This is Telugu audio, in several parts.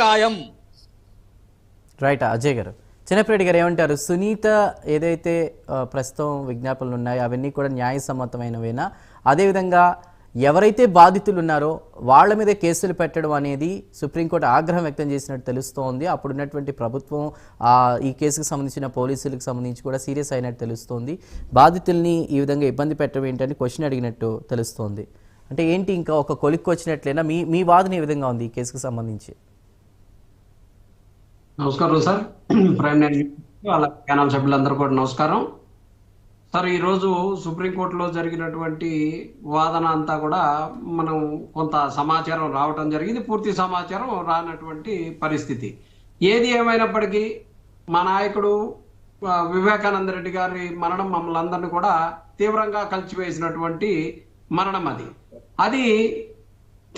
ఖాయం రైట్ అజయ్ గారు. చిన్నప్పరెడ్డి గారు ఏమంటారు? సునీత ఏదైతే ప్రస్తుతం విజ్ఞాపనలు ఉన్నాయో అవన్నీ కూడా న్యాయసమ్మతమైనవేనా? అదేవిధంగా ఎవరైతే బాధితులు ఉన్నారో వాళ్ళ మీద కేసులు పెట్టడం అనేది సుప్రీంకోర్టు ఆగ్రహం వ్యక్తం చేసినట్టు తెలుస్తోంది. అప్పుడున్నటువంటి ప్రభుత్వం ఈ కేసుకు సంబంధించిన పోలీసులకు సంబంధించి కూడా సీరియస్ అయినట్టు తెలుస్తోంది. బాధితుల్ని ఈ విధంగా ఇబ్బంది పెట్టడం ఏంటని క్వశ్చన్ అడిగినట్టు తెలుస్తోంది. అంటే ఏంటి ఇంకా ఒక కొలిక్కి వచ్చినట్లేనా? మీ మీ వాదన ఏ విధంగా ఉంది ఈ కేసుకు సంబంధించి? నమస్కారం సార్. ప్రైమ్ వాళ్ళ ప్యానల్ సభ్యులందరూ కూడా నమస్కారం. సార్ ఈరోజు సుప్రీంకోర్టులో జరిగినటువంటి వాదన అంతా కూడా మనం కొంత సమాచారం రావటం జరిగింది. పూర్తి సమాచారం రానటువంటి పరిస్థితి. ఏది ఏమైనప్పటికీ మా నాయకుడు వివేకానంద రెడ్డి గారి మరణం మమ్మల్ని అందరినీ కూడా తీవ్రంగా కలిసివేసినటువంటి మరణం అది. అది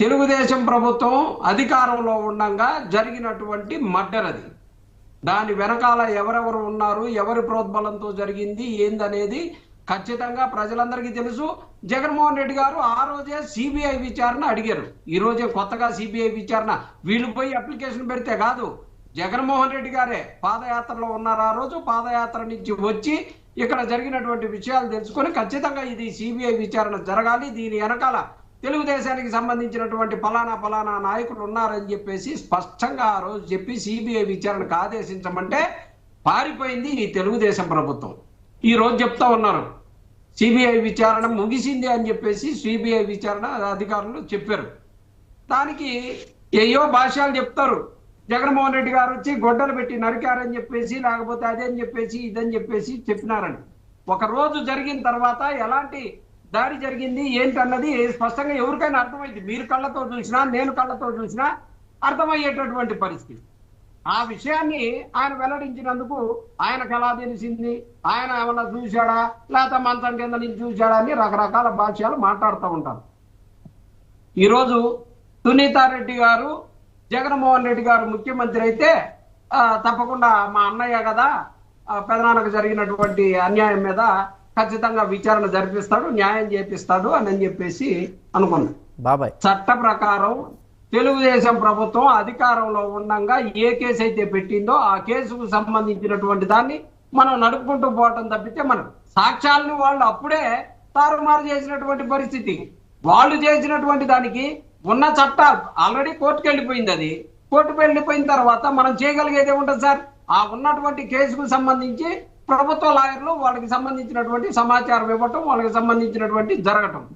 తెలుగుదేశం ప్రభుత్వం అధికారంలో ఉండగా జరిగినటువంటి మర్డర్ అది దాని వెనకాల ఎవరెవరు ఉన్నారు ఎవరి ప్రోద్బలంతో జరిగింది ఏందనేది ఖచ్చితంగా ప్రజలందరికీ తెలుసు. జగన్మోహన్ రెడ్డి గారు ఆ రోజే సిబిఐ విచారణ అడిగారు. ఈ రోజే కొత్తగా సిబిఐ విచారణ. వీళ్ళు పోయి అప్లికేషన్ పెడితే కాదు జగన్మోహన్ రెడ్డి గారే పాదయాత్రలో ఉన్నారు. ఆ రోజు పాదయాత్ర నుంచి వచ్చి ఇక్కడ జరిగినటువంటి విషయాలు తెలుసుకొని ఖచ్చితంగా ఇది సిబిఐ విచారణ జరగాలి. దీని వెనకాల తెలుగుదేశానికి సంబంధించినటువంటి ఫలానా ఫలానా నాయకులు ఉన్నారని చెప్పేసి స్పష్టంగా ఆ రోజు చెప్పి సిబిఐ విచారణకు ఆదేశించమంటే పారిపోయింది ఈ తెలుగుదేశం ప్రభుత్వం. ఈ రోజు చెప్తా ఉన్నారు. సిబిఐ విచారణ ముగిసింది అని చెప్పేసి సిబిఐ విచారణ అధికారులు చెప్పారు. దానికి ఏయో భాషలు చెప్తారు. జగన్మోహన్ రెడ్డి గారు వచ్చి గొడ్డలు పెట్టి నరికారని చెప్పేసి లేకపోతే అదని చెప్పేసి ఇదని చెప్పేసి చెప్పినారని. ఒక రోజు జరిగిన తర్వాత ఎలాంటి దాడి జరిగింది ఏంటన్నది స్పష్టంగా ఎవరికైనా అర్థమైంది. మీరు కళ్ళతో చూసినా నేను కళ్ళతో చూసినా అర్థమయ్యేటటువంటి పరిస్థితి. ఆ విషయాన్ని ఆయన వెల్లడించినందుకు ఆయనకు ఎలా తెలిసింది ఆయన ఏమన్నా చూశాడా లేకపోతే మంచం కింద నుంచి చూశాడా అని రకరకాల భాష్యాలు మాట్లాడుతూ ఉంటారు. ఈరోజు సునీతారెడ్డి గారు జగన్మోహన్ రెడ్డి గారు ముఖ్యమంత్రి అయితే తప్పకుండా మా అన్నయ్య కదా పెదనాన్నకు జరిగినటువంటి అన్యాయం మీద ఖచ్చితంగా విచారణ జరిపిస్తాడు న్యాయం చేపిస్తాడు అని అని చెప్పేసి అనుకున్నాం. బాబాయ్. చట్ట ప్రకారం తెలుగుదేశం ప్రభుత్వం అధికారంలో ఉండగా ఏ కేసు అయితే పెట్టిందో ఆ కేసుకు సంబంధించినటువంటి దాన్ని మనం నడుపుకుంటూ పోవటం తప్పితే మనం సాక్ష్యాలను వాళ్ళు అప్పుడే తారుమారు చేసినటువంటి పరిస్థితి. వాళ్ళు చేసినటువంటి దానికి ఉన్న చట్టాలు ఆల్రెడీ కోర్టుకు వెళ్ళిపోయింది అది. కోర్టుకు వెళ్ళిపోయిన తర్వాత మనం చేయగలిగేది ఏముంటుంది సార్? ఆ ఉన్నటువంటి కేసుకు సంబంధించి ప్రభుత్వ లాయర్లు వాళ్ళకి సంబంధించినటువంటి సమాచారం ఇవ్వటం వాళ్ళకి సంబంధించినటువంటి జరగటం.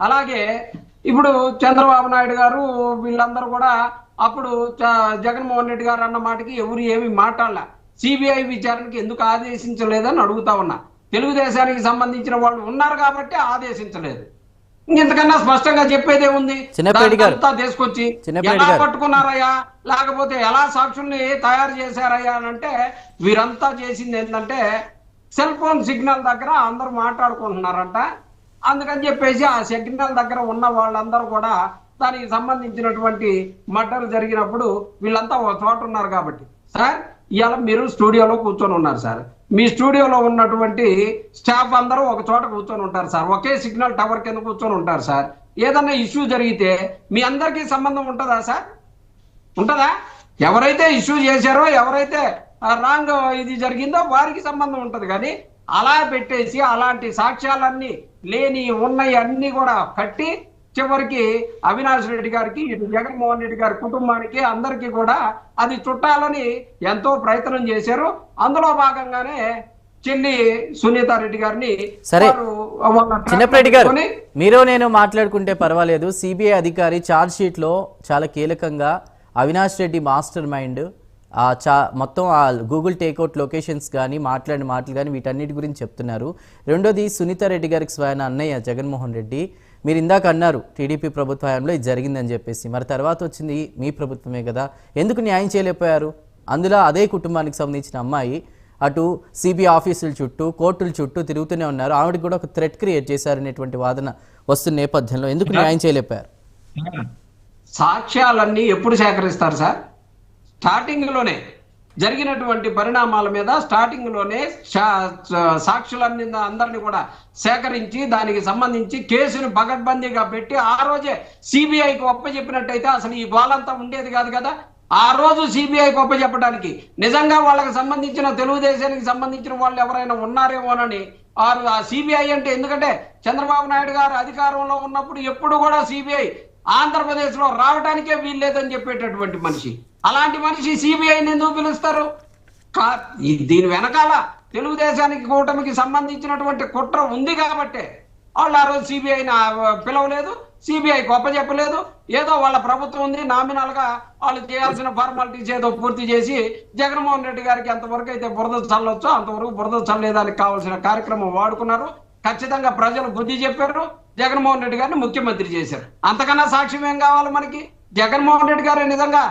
అలాగే ఇప్పుడు చంద్రబాబు నాయుడు గారు వీళ్ళందరూ కూడా అప్పుడు చ- జగన్మోహన్ రెడ్డి గారు అన్న మాటకి ఎవరు ఏమి మాట్లాడలే. సిబిఐ విచారణకి ఎందుకు ఆదేశించలేదని అడుగుతా ఉన్నా. తెలుగుదేశానికి సంబంధించిన వాళ్ళు ఉన్నారు కాబట్టి ఆదేశించలేదు. ఇంతకన్నా స్పష్టంగా చెప్పేదే ఉంది. తీసుకొచ్చి ఎలా. పట్టుకున్నారయ్యా? లేకపోతే ఎలా సాక్షుల్ని తయారు చేశారయ్యా అని అంటే వీరంతా చేసింది ఏంటంటే సెల్ ఫోన్ సిగ్నల్ దగ్గర అందరూ మాట్లాడుకుంటున్నారంట. అందుకని చెప్పేసి ఆ సిగ్నల్ దగ్గర ఉన్న వాళ్ళందరూ కూడా దానికి సంబంధించినటువంటి మర్డర్ జరిగినప్పుడు వీళ్ళంతా ఒక చోట ఉన్నారు కాబట్టి. సార్ ఇవాళ మీరు స్టూడియోలో కూర్చొని ఉన్నారు సార్. మీ స్టూడియోలో ఉన్నటువంటి స్టాఫ్ అందరూ ఒక చోట కూర్చొని ఉంటారు సార్. ఒకే సిగ్నల్ టవర్ కింద కూర్చొని ఉంటారు సార్. ఏదన్నా ఇష్యూ జరిగితే మీ అందరికీ సంబంధం ఉంటుందా సార్? ఉంటుందా? ఎవరైతే ఇష్యూ చేశారో ఎవరైతే రాంగ్ ఇది జరిగిందో వారికి సంబంధం ఉంటుంది. కానీ అలా పెట్టేసి అలాంటి సాక్ష్యాలన్నీ లేని ఉన్నాయి అన్ని కూడా కట్టి చివరికి అవినాష్ రెడ్డి గారికి ఇటు జగన్మోహన్ రెడ్డి గారి కుటుంబానికి అందరికీ కూడా అది చుట్టాలని ఎంతో ప్రయత్నం చేశారు. అందులో భాగంగానే చెల్లి సునీత రెడ్డి గారిని సరే. చిన్నప్పరెడ్డి గారు మీరు నేను మాట్లాడుకుంటే పర్వాలేదు. సిబిఐ అధికారి ఛార్జ్ షీట్లో చాలా కీలకంగా అవినాష్ రెడ్డి మాస్టర్ మైండ్ ఆ చా మొత్తం ఆ గూగుల్ టేక్అవుట్ లొకేషన్స్ కానీ మాట్లాడిన మాటలు కానీ వీటన్నిటి గురించి చెప్తున్నారు. రెండోది సునీత రెడ్డి గారికి స్వయం అన్నయ్య జగన్మోహన్ రెడ్డి. మీరు ఇందాక అన్నారు టీడీపీ ప్రభుత్వ హయాంలో ఇది జరిగిందని చెప్పేసి. మరి తర్వాత వచ్చింది మీ ప్రభుత్వమే కదా. ఎందుకు న్యాయం చేయలేకపోయారు? అందులో అదే కుటుంబానికి సంబంధించిన అమ్మాయి అటు సిబిఐ ఆఫీసుల చుట్టూ కోర్టుల చుట్టూ తిరుగుతూనే ఉన్నారు. ఆవిడకి కూడా ఒక థ్రెట్ క్రియేట్ చేశారనేటువంటి వాదన వస్తున్న నేపథ్యంలో. ఎందుకు న్యాయం చేయలేపారు సాక్ష్యాలన్నీ ఎప్పుడు సేకరిస్తారు సార్? స్టార్టింగ్లోనే జరిగినటువంటి పరిణామాల మీద స్టార్టింగ్లోనే సా- సాక్షులన్నీ అందరిని కూడా సేకరించి దానికి సంబంధించి కేసును పగడ్బందీగా పెట్టి ఆ రోజే సిబిఐకి ఒప్పచెప్పినట్టయితే అసలు ఈ గోలంతా ఉండేది కాదు కదా. ఆ రోజు సిబిఐ గొప్ప చెప్పడానికి నిజంగా వాళ్ళకి సంబంధించిన తెలుగుదేశానికి సంబంధించిన వాళ్ళు ఎవరైనా ఉన్నారేమోనని వారు ఆ సిబిఐ అంటే ఎందుకంటే చంద్రబాబు నాయుడు గారు అధికారంలో ఉన్నప్పుడు ఎప్పుడు కూడా సిబిఐ ఆంధ్రప్రదేశ్లో రావడానికే వీల్లేదని చెప్పేటటువంటి మనిషి. అలాంటి మనిషి సిబిఐని ఎందుకు పిలుస్తారు? కా- దీని వెనకాల తెలుగుదేశానికి కూటమికి సంబంధించినటువంటి కుట్ర ఉంది కాబట్టే వాళ్ళు ఆ రోజు సిబిఐని పిలవలేదు సిబిఐ గొప్ప చెప్పలేదు ఏదో వాళ్ళ ప్రభుత్వం ఉంది నామినల్గా వాళ్ళు చేయాల్సిన ఫార్మాలిటీస్ ఏదో పూర్తి చేసి జగన్మోహన్ రెడ్డి గారికి ఎంతవరకు అయితే బురద చల్లొచ్చో అంతవరకు బురద చల్లేదానికి కావాల్సిన కార్యక్రమం వాడుకున్నారు. ఖచ్చితంగా ప్రజలు బుద్ధి చెప్పారు. జగన్మోహన్ రెడ్డి గారిని ముఖ్యమంత్రి చేశారు. అంతకన్నా సాక్ష్యం ఏం కావాలి మనకి? జగన్మోహన్ రెడ్డి గారే నిజంగా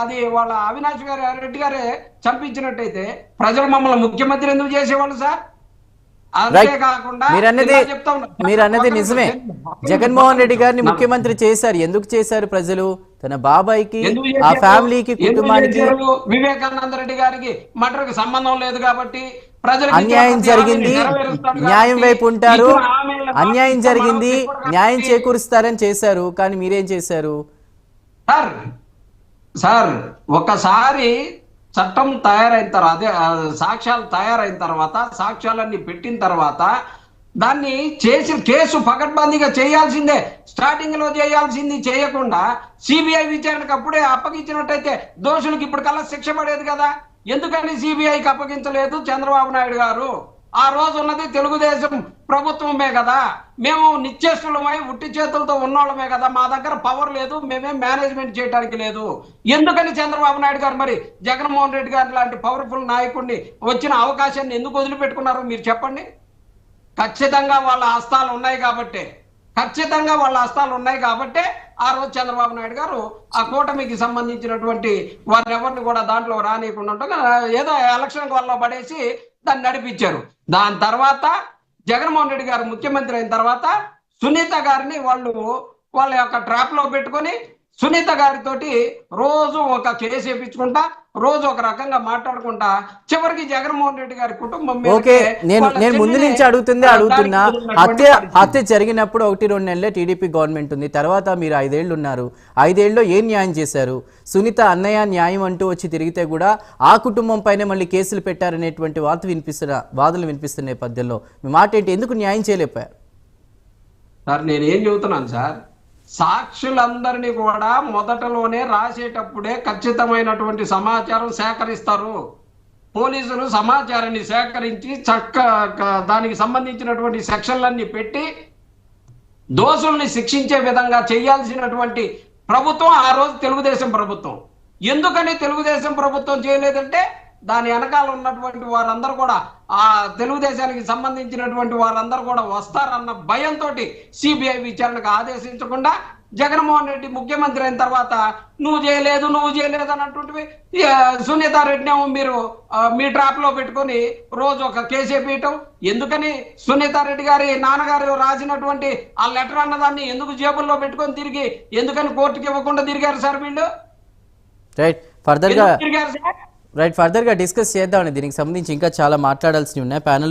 అది వాళ్ళ అవినాష్ గారి రెడ్డి గారే చంపించినట్టయితే ప్రజలు మమ్మల్ని ముఖ్యమంత్రి ఎందుకు చేసేవాళ్ళు సార్. మీరన్నది ఒక్క నిజమే. జగన్మోహన్ రెడ్డి గారిని ముఖ్యమంత్రి చేశారు. ఎందుకు చేశారు ప్రజలు? తన బాబాయ్కి ఆ? ఫ్యామిలీకి కుటుంబానికి? వివేకానంద రెడ్డి గారికి మటర్కి సంబంధం లేదు కాబట్టి అన్యాయం జరిగింది. న్యాయం వైపు ఉంటారు. అన్యాయం జరిగింది. న్యాయం చేకూరుస్తారని చేశారు. కానీ మీరేం చేశారు? సార్ సార్ ఒకసారి చట్టం తయారైన తర్వాత అదే సాక్ష్యాలు తయారైన తర్వాత సాక్ష్యాలన్నీ పెట్టిన తర్వాత దాన్ని చేసి కేసు పకడ్బందీగా చేయాల్సిందే. స్టార్టింగ్లో చేయాల్సింది చేయకుండా సిబిఐ విచారణకు అప్పుడే అప్పగించినట్టయితే దోషులకు ఇప్పుడు కల్లా శిక్ష పడేది కదా. ఎందుకని సిబిఐకి అప్పగించలేదు చంద్రబాబు నాయుడు గారు? ఆ రోజు ఉన్నది తెలుగుదేశం ప్రభుత్వమే కదా. మేము నిత్యస్తులమై ఉట్టి చేతులతో ఉన్నోళ్ళమే కదా. మా దగ్గర పవర్ లేదు మేమే మేనేజ్మెంట్ చేయడానికి లేదు. ఎందుకని చంద్రబాబు నాయుడు గారు మరి జగన్మోహన్ రెడ్డి గారు లాంటి పవర్ఫుల్ నాయకుడిని వచ్చిన అవకాశాన్ని ఎందుకు వదిలిపెట్టుకున్నారు? మీరు చెప్పండి. ఖచ్చితంగా వాళ్ళ హస్తాలు ఉన్నాయి కాబట్టే. ఖచ్చితంగా వాళ్ళ హస్తాలు ఉన్నాయి కాబట్టే ఆ రోజు చంద్రబాబు నాయుడు గారు ఆ కూటమికి సంబంధించినటువంటి వారిని ఎవరిని కూడా దాంట్లో రానియకుండా ఉండగా ఏదో ఎలక్షన్ వల్ల పడేసి దాన్ని నడిపించారు. దాని తర్వాత జగన్మోహన్ రెడ్డి గారు ముఖ్యమంత్రి అయిన తర్వాత సునీత గారిని వాళ్ళు వాళ్ళ యొక్క ట్రాప్లో పెట్టుకొని సునీత గారితోటి రోజు ఒక కేసు వేయించుకుంటా రోజు ఒక రకంగా మాట్లాడుకుంటా. చివరికి జగన్మోహన్ రెడ్డి గారి కుటుంబం ఓకే నేను నేను ముందు నుంచి అడుగుతుంది అడుగుతున్నా. హత్య. హత్య జరిగినప్పుడు ఒకటి రెండు నెలలే టీడీపీ గవర్నమెంట్ ఉంది. తర్వాత మీరు ఐదేళ్ళు ఉన్నారు. ఐదేళ్ళలో ఏం న్యాయం చేశారు? సునీత అన్నయ్య న్యాయం అంటూ వచ్చి తిరిగితే కూడా ఆ కుటుంబం పైన మళ్ళీ కేసులు పెట్టారనేటువంటి వార్త వినిపిస్తున్న వాదనలు వినిపిస్తున్న నేపథ్యంలో. మీ మాట ఏంటి? ఎందుకు న్యాయం చేయలేపారు సార్ నేనేం చెబుతున్నాను సార్? సాక్షులందరినీ కూడా మొదటలోనే రాసేటప్పుడే ఖచ్చితమైనటువంటి సమాచారం సేకరిస్తారు. పోలీసులు సమాచారాన్ని సేకరించి చక్క దానికి సంబంధించినటువంటి సెక్షన్లన్నీ పెట్టి దోషుల్ని శిక్షించే విధంగా చేయాల్సినటువంటి ప్రభుత్వం ఆ రోజు తెలుగుదేశం ప్రభుత్వం. ఎందుకని తెలుగుదేశం ప్రభుత్వం చేయలేదంటే దాని వెనకాల ఉన్నటువంటి వారందరూ కూడా ఆ తెలుగుదేశానికి సంబంధించినటువంటి వారందరూ కూడా వస్తారన్న భయంతో సిబిఐ విచారణకు ఆదేశించకుండా జగన్మోహన్ రెడ్డి ముఖ్యమంత్రి అయిన తర్వాత నువ్వు చేయలేదు నువ్వు చేయలేదు అన్నటువంటివి ఈ, ఆ, సునీత రెడ్డినేమో మీరు మీ ట్రాప్లో పెట్టుకొని రోజు ఒక కేసు వేయటం ఎందుకని? సునీత రెడ్డి గారి నాన్నగారు రాసినటువంటి ఆ లెటర్ అన్నదాన్ని ఎందుకు జేబుల్లో పెట్టుకొని తిరిగి ఎందుకని కోర్టుకి ఇవ్వకుండా తిరిగారు సార్ వీళ్ళు? తిరిగారు సార్? రైట్ ఫర్దర్గా డిస్కస్ చేద్దామండి దీనికి సంబంధించి ఇంకా చాలా మాట్లాడాల్సినవి ఉన్నాయి. ప్యానెల్లో